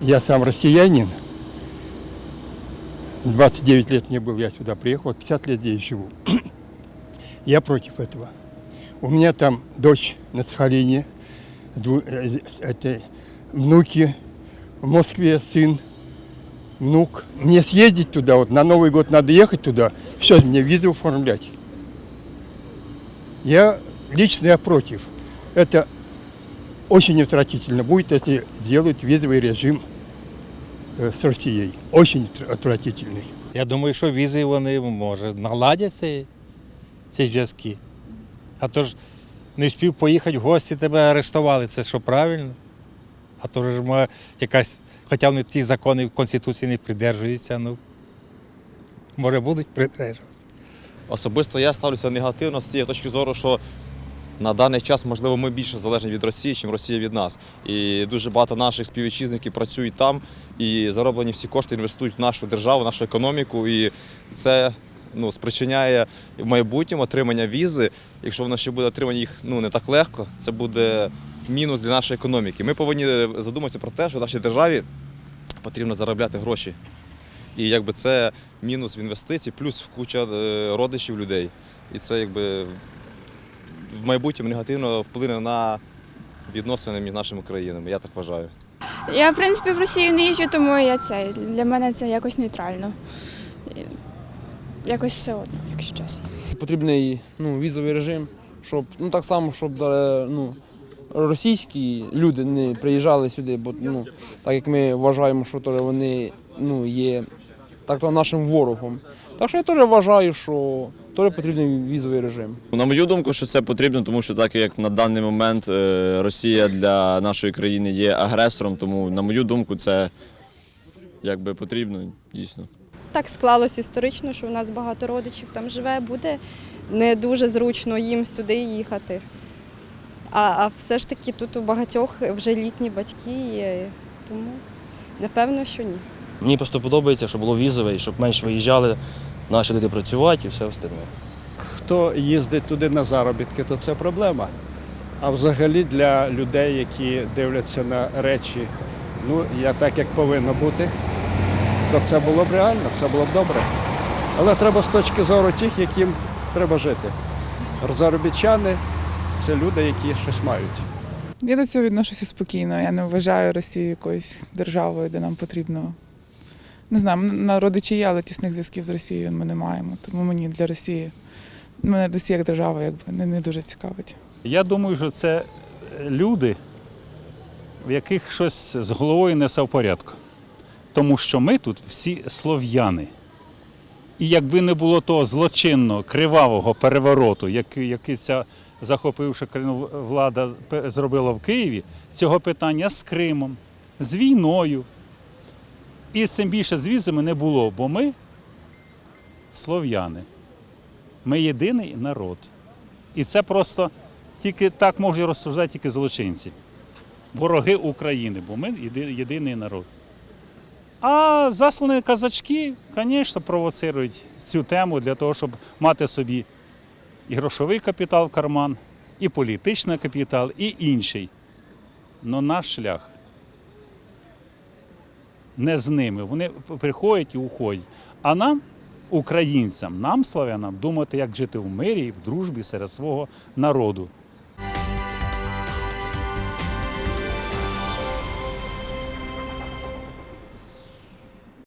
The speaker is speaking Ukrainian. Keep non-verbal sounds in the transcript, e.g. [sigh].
Я сам россиянин. 29 лет мне был, я сюда приехал, 50 лет здесь живу. [clears throat] Я против этого. У меня там дочь на Сахалине, дву- э, это, внуки, в Москве сын, внук. Мне съездить туда, вот на Новый год надо ехать туда, что мне визу оформлять? Я лично я против. Это очень отвратительно будет, если сделают визовый режим э, с Россией. Очень отвра- отвратительный. Я думаю, що візи вони може наладять ці, ці зв'язки. А то ж не встиг поїхати в гості, тебе арештували. Це що правильно? А то ж ми якась, хоча вони ті закони в Конституції не придержуються, ну може будуть придержуватися. Особисто я ставлюся негативно з тієї точки зору, що на даний час, можливо, ми більше залежні від Росії, ніж Росія від нас. І дуже багато наших співвітчизників працюють там і зароблені всі кошти інвестують в нашу державу, в нашу економіку. І це ну, спричиняє в майбутньому отримання візи. Якщо воно ще буде отримання їх ну, не так легко, це буде мінус для нашої економіки. Ми повинні задуматися про те, що нашій державі потрібно заробляти гроші. І якби це мінус в інвестиції, плюс куча е, родичів людей. І це якби в майбутньому негативно вплине на відносини між нашими країнами. Я так вважаю. Я, в принципі, в Росію не їжджу, тому я це для мене це якось нейтрально. Якось все одно, якщо чесно. Потрібний ну, візовий режим, щоб ну так само, щоб ну, російські люди не приїжджали сюди, бо ну, так як ми вважаємо, що теж вони ну, є так то нашим ворогом. Так що я теж вважаю, що теж потрібний візовий режим. На мою думку, що це потрібно, тому що так як на даний момент е, Росія для нашої країни є агресором, тому на мою думку, це якби потрібно дійсно. Так склалось історично, що у нас багато родичів там живе, буде не дуже зручно їм сюди їхати. А, а все ж таки тут у багатьох вже літні батьки є, тому напевно, що ні. Мені просто подобається, щоб було візове, і щоб менш виїжджали наші люди працювати і все остальне. хто їздить туди на заробітки, то це проблема. А взагалі для людей, які дивляться на речі, ну я так як повинно бути, то це було б реально, це було б добре. Але треба з точки зору тих, яким треба жити. Заробітчани це люди, які щось мають. Я до цього відношуся спокійно. Я не вважаю Росію якоюсь державою, де нам потрібно. Не знаю, на родичі є, але тісних зв'язків з Росією ми не маємо. Тому мені для Росії, мене Росія як держава якби не, не дуже цікавить. Я думаю, що це люди, в яких щось з головою не все в порядку. Тому що ми тут всі слов'яни. І якби не було того злочинного, кривавого перевороту, який, який ця захопивши влада зробила в Києві, цього питання з Кримом, з війною. І з тим більше з візами не було, бо ми слов'яни. Ми єдиний народ. І це просто тільки так можуть розсуждати тільки злочинці. Вороги України, бо ми єдиний народ. А заслані казачки, звісно, провоцирують цю тему для того, щоб мати собі і грошовий капітал в карман, і політичний капітал, і інший. Но наш шлях не з ними. Вони приходять і уходять. А нам, українцям, нам, славянам, думати, як жити в мирі в дружбі серед свого народу.